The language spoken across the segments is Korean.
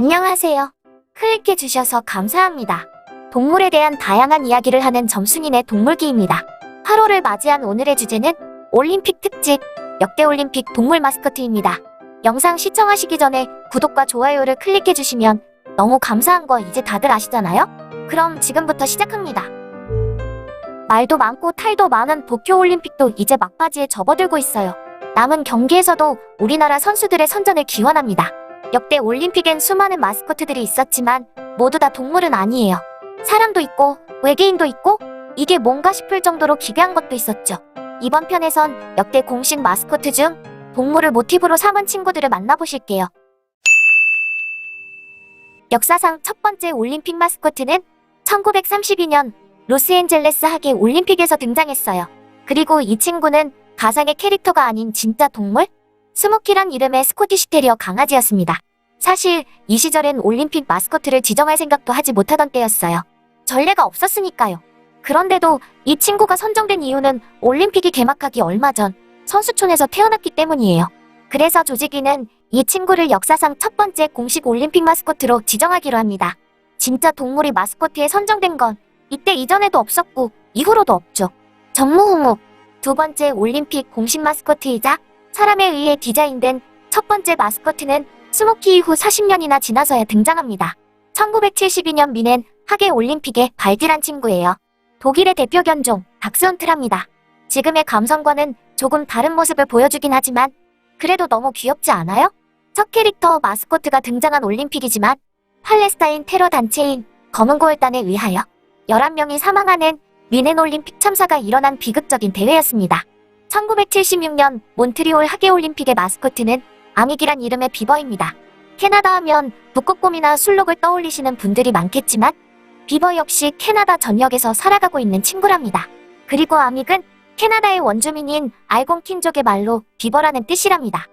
안녕하세요. 클릭해 주셔서 감사합니다. 동물에 대한 다양한 이야기를 하는 점순이네 동물기입니다. 8월을 맞이한 오늘의 주제는 올림픽 특집 역대 올림픽 동물 마스코트입니다. 영상 시청하시기 전에 구독과 좋아요를 클릭해 주시면 너무 감사한 거 이제 다들 아시잖아요? 그럼 지금부터 시작합니다. 말도 많고 탈도 많은 도쿄올림픽도 이제 막바지에 접어들고 있어요. 남은 경기에서도 우리나라 선수들의 선전을 기원합니다. 역대 올림픽엔 수많은 마스코트들이 있었지만 모두 다 동물은 아니에요. 사람도 있고 외계인도 있고 이게 뭔가 싶을 정도로 기괴한 것도 있었죠. 이번 편에선 역대 공식 마스코트 중 동물을 모티브로 삼은 친구들을 만나보실게요. 역사상 첫 번째 올림픽 마스코트는 1932년 로스앤젤레스 하계 올림픽에서 등장했어요. 그리고 이 친구는 가상의 캐릭터가 아닌 진짜 동물? 스모키란 이름의 스코티시 테리어 강아지였습니다. 사실 이 시절엔 올림픽 마스코트를 지정할 생각도 하지 못하던 때였어요. 전례가 없었으니까요. 그런데도 이 친구가 선정된 이유는 올림픽이 개막하기 얼마 전 선수촌에서 태어났기 때문이에요. 그래서 조직위는 이 친구를 역사상 첫 번째 공식 올림픽 마스코트로 지정하기로 합니다. 진짜 동물이 마스코트에 선정된 건 이때 이전에도 없었고 이후로도 없죠. 전무후무 두 번째 올림픽 공식 마스코트이자 사람에 의해 디자인된 첫 번째 마스코트는 스모키 이후 40년이나 지나서야 등장합니다. 1972년 미넨 하계 올림픽의 발디란 친구예요. 독일의 대표 견종 닥스훈트랍니다. 지금의 감성과는 조금 다른 모습을 보여주긴 하지만 그래도 너무 귀엽지 않아요? 첫 캐릭터 마스코트가 등장한 올림픽이지만 팔레스타인 테러 단체인 검은 고열단에 의하여 11명이 사망하는 미넨 올림픽 참사가 일어난 비극적인 대회였습니다. 1976년 몬트리올 하계올림픽의 마스코트는 아믹이란 이름의 비버입니다. 캐나다 하면 북극곰이나 술록을 떠올리시는 분들이 많겠지만 비버 역시 캐나다 전역에서 살아가고 있는 친구랍니다. 그리고 아믹은 캐나다의 원주민인 알곤킨족의 말로 비버라는 뜻이랍니다.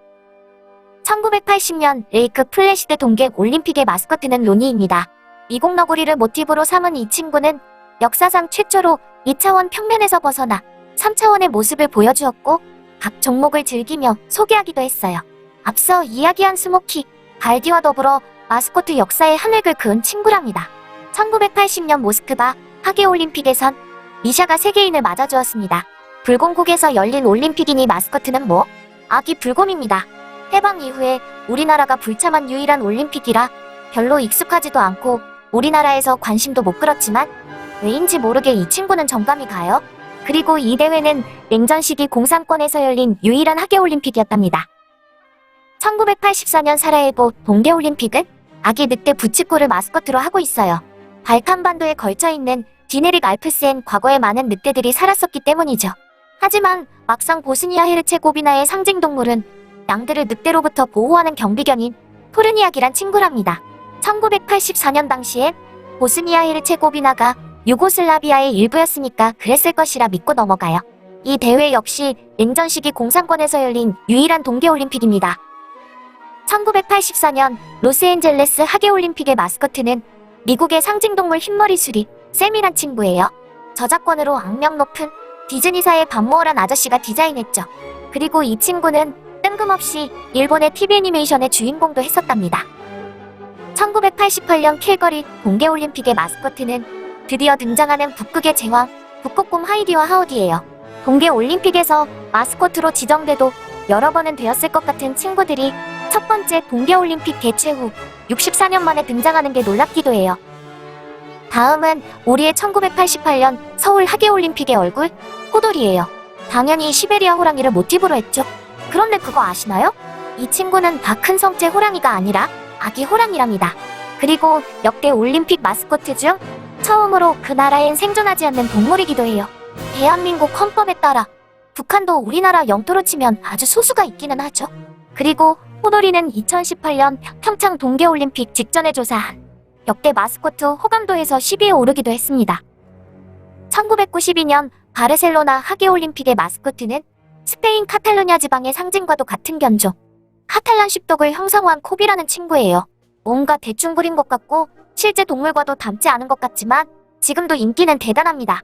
1980년 레이크 플래시드 동계 올림픽의 마스코트는 로니입니다. 미국 너구리를 모티브로 삼은 이 친구는 역사상 최초로 2차원 평면에서 벗어나 3차원의 모습을 보여주었고 각 종목을 즐기며 소개하기도 했어요. 앞서 이야기한 스모키, 갈디와 더불어 마스코트 역사의 한 획을 그은 친구랍니다. 1980년 모스크바 하계올림픽에선 미샤가 세계인을 맞아주었습니다. 불공국에서 열린 올림픽이니 마스코트는 뭐? 아기 불곰입니다. 해방 이후에 우리나라가 불참한 유일한 올림픽이라 별로 익숙하지도 않고 우리나라에서 관심도 못 끌었지만 왜인지 모르게 이 친구는 정감이 가요. 그리고 이 대회는 냉전 시기 공산권에서 열린 유일한 하계올림픽이었답니다. 1984년 사라예보 동계올림픽은 아기 늑대 부치코를 마스코트로 하고 있어요. 발칸반도에 걸쳐 있는 디네릭 알프스엔 과거에 많은 늑대들이 살았었기 때문이죠. 하지만 막상 보스니아 헤르체고비나의 상징 동물은 양들을 늑대로부터 보호하는 경비견인 토르니악이란 친구랍니다. 1984년 당시엔 보스니아 헤르체고비나가 유고슬라비아의 일부였으니까 그랬을 것이라 믿고 넘어가요. 이 대회 역시 냉전 시기 공산권에서 열린 유일한 동계올림픽입니다. 1984년 로스앤젤레스 하계올림픽의 마스코트는 미국의 상징동물 흰머리 수리 샘이란 친구예요. 저작권으로 악명 높은 디즈니사의 반모어란 아저씨가 디자인했죠. 그리고 이 친구는 뜬금없이 일본의 TV 애니메이션의 주인공도 했었답니다. 1988년 캘거리 동계올림픽의 마스코트는 드디어 등장하는 북극의 제왕 북극곰 하이디와 하우디예요. 동계 올림픽에서 마스코트로 지정돼도 여러 번은 되었을 것 같은 친구들이 첫 번째 동계 올림픽 개최 후 64년 만에 등장하는 게 놀랍기도 해요. 다음은 우리의 1988년 서울 하계 올림픽의 얼굴, 호돌이에요. 당연히 시베리아 호랑이를 모티브로 했죠. 그런데 그거 아시나요? 이 친구는 다 큰 성체 호랑이가 아니라 아기 호랑이랍니다. 그리고 역대 올림픽 마스코트 중 처음으로 그 나라엔 생존하지 않는 동물이기도 해요. 대한민국 헌법에 따라 북한도 우리나라 영토로 치면 아주 소수가 있기는 하죠. 그리고 호돌이는 2018년 평창 동계올림픽 직전에 조사한 역대 마스코트 호감도에서 10위에 오르기도 했습니다. 1992년 바르셀로나 하계올림픽의 마스코트는 스페인 카탈루냐 지방의 상징과도 같은 견종 카탈란 십독을 형상화한 코비라는 친구예요. 뭔가 대충 그린 것 같고 실제 동물과도 닮지 않은 것 같지만 지금도 인기는 대단합니다.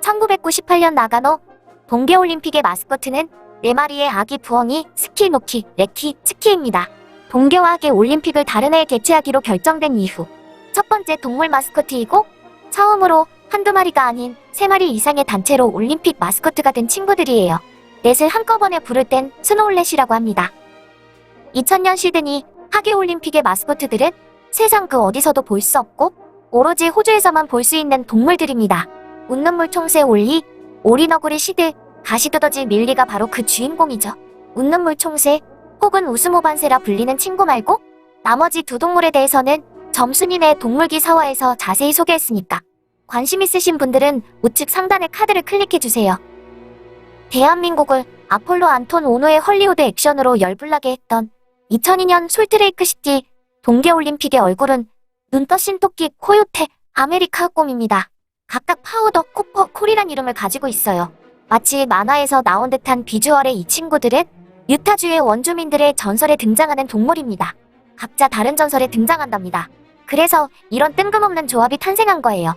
1998년 나가노 동계올림픽의 마스코트는 네 마리의 아기 부엉이 스키노키, 레키, 츠키입니다. 동계와 하계 올림픽을 다른 해에 개최하기로 결정된 이후 첫 번째 동물 마스코트이고 처음으로 한두 마리가 아닌 세 마리 이상의 단체로 올림픽 마스코트가 된 친구들이에요. 넷을 한꺼번에 부를 땐 스노울렛이라고 합니다. 2000년 시드니 하계 올림픽의 마스코트들은 세상 그 어디서도 볼 수 없고 오로지 호주에서만 볼 수 있는 동물들입니다. 웃는 물 총새 올리, 오리너구리 시드, 가시두더지 밀리가 바로 그 주인공이죠. 웃는 물 총새 혹은 웃음오반새라 불리는 친구 말고 나머지 두 동물에 대해서는 점순이네 동물기 사화에서 자세히 소개했으니까 관심 있으신 분들은 우측 상단의 카드를 클릭해주세요. 대한민국을 아폴로 안톤 오노의 헐리우드 액션으로 열불나게 했던 2002년 솔트레이크 시티 동계올림픽의 얼굴은 눈떠신 토끼, 코요테, 아메리카 곰입니다. 각각 파우더, 코퍼, 콜이란 이름을 가지고 있어요. 마치 만화에서 나온 듯한 비주얼의 이 친구들은 유타주의 원주민들의 전설에 등장하는 동물입니다. 각자 다른 전설에 등장한답니다. 그래서 이런 뜬금없는 조합이 탄생한 거예요.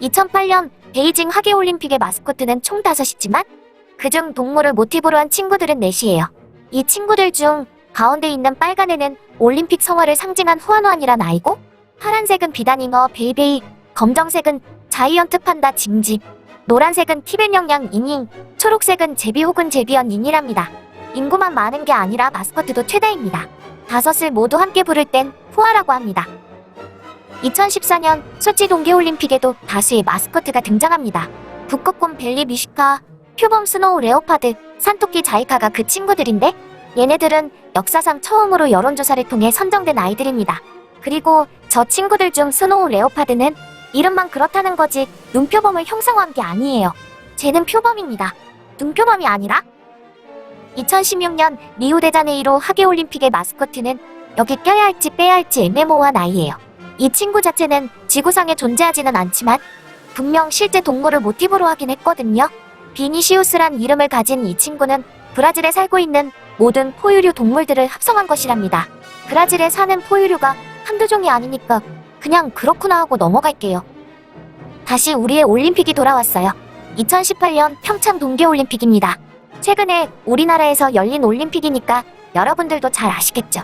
2008년 베이징 하계올림픽의 마스코트는 총 5이지만 그중 동물을 모티브로 한 친구들은 넷이에요. 이 친구들 중 가운데 있는 빨간 애는 올림픽 성화를 상징한 후안후안이란 아이고 파란색은 비단잉어 베이베이 검정색은 자이언트 판다 징집 노란색은 티벳 영양 잉잉 초록색은 제비 혹은 제비언 잉이랍니다. 인구만 많은 게 아니라 마스코트도 최다입니다. 다섯을 모두 함께 부를 땐 후아라고 합니다. 2014년 소치 동계올림픽에도 다수의 마스코트가 등장합니다. 북극곰 벨리 미슈카, 표범 스노우 레오파드, 산토끼 자이카가 그 친구들인데 얘네들은 역사상 처음으로 여론조사를 통해 선정된 아이들입니다. 그리고 저 친구들 중 스노우 레오파드는 이름만 그렇다는 거지 눈표범을 형상화한 게 아니에요. 쟤는 표범입니다. 눈표범이 아니라? 2016년 리우데자네이로 하계올림픽의 마스코트는 여기 껴야 할지 빼야 할지 애매모호한 아이예요. 이 친구 자체는 지구상에 존재하지는 않지만 분명 실제 동물을 모티브로 하긴 했거든요. 비니시우스란 이름을 가진 이 친구는 브라질에 살고 있는 모든 포유류 동물들을 합성한 것이랍니다. 브라질에 사는 포유류가 한두 종이 아니니까 그냥 그렇구나 하고 넘어갈게요. 다시 우리의 올림픽이 돌아왔어요. 2018년 평창 동계올림픽입니다. 최근에 우리나라에서 열린 올림픽이니까 여러분들도 잘 아시겠죠?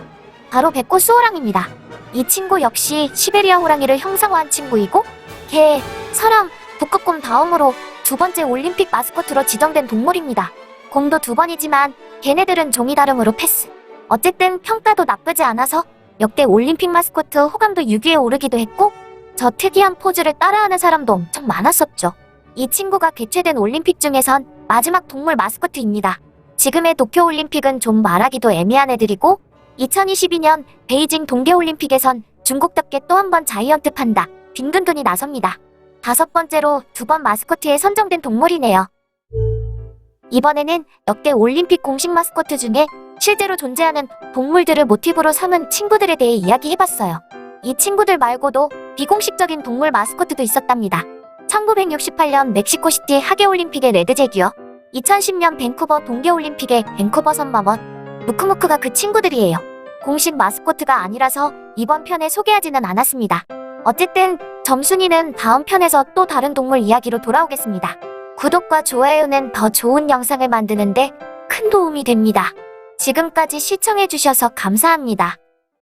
바로 백호 수호랑입니다. 이 친구 역시 시베리아 호랑이를 형상화한 친구이고 개, 사람, 북극곰 다음으로 두 번째 올림픽 마스코트로 지정된 동물입니다. 곰도 두 번이지만 걔네들은 종이 다름으로 패스. 어쨌든 평가도 나쁘지 않아서 역대 올림픽 마스코트 호감도 6위에 오르기도 했고 저 특이한 포즈를 따라하는 사람도 엄청 많았었죠. 이 친구가 개최된 올림픽 중에선 마지막 동물 마스코트입니다. 지금의 도쿄올림픽은 좀 말하기도 애매한 애들이고 2022년 베이징 동계올림픽에선 중국답게 또 한 번 자이언트 판다 빈둔둔이 나섭니다. 다섯 번째로 두 번 마스코트에 선정된 동물이네요. 이번에는 역대 올림픽 공식 마스코트 중에 실제로 존재하는 동물들을 모티브로 삼은 친구들에 대해 이야기해봤어요. 이 친구들 말고도 비공식적인 동물 마스코트도 있었답니다. 1968년 멕시코시티 하계올림픽의 레드제규어, 2010년 밴쿠버 동계올림픽의 밴쿠버 선마먼, 무크무크가 그 친구들이에요. 공식 마스코트가 아니라서 이번 편에 소개하지는 않았습니다. 어쨌든 점순이는 다음 편에서 또 다른 동물 이야기로 돌아오겠습니다. 구독과 좋아요는 더 좋은 영상을 만드는데 큰 도움이 됩니다. 지금까지 시청해주셔서 감사합니다.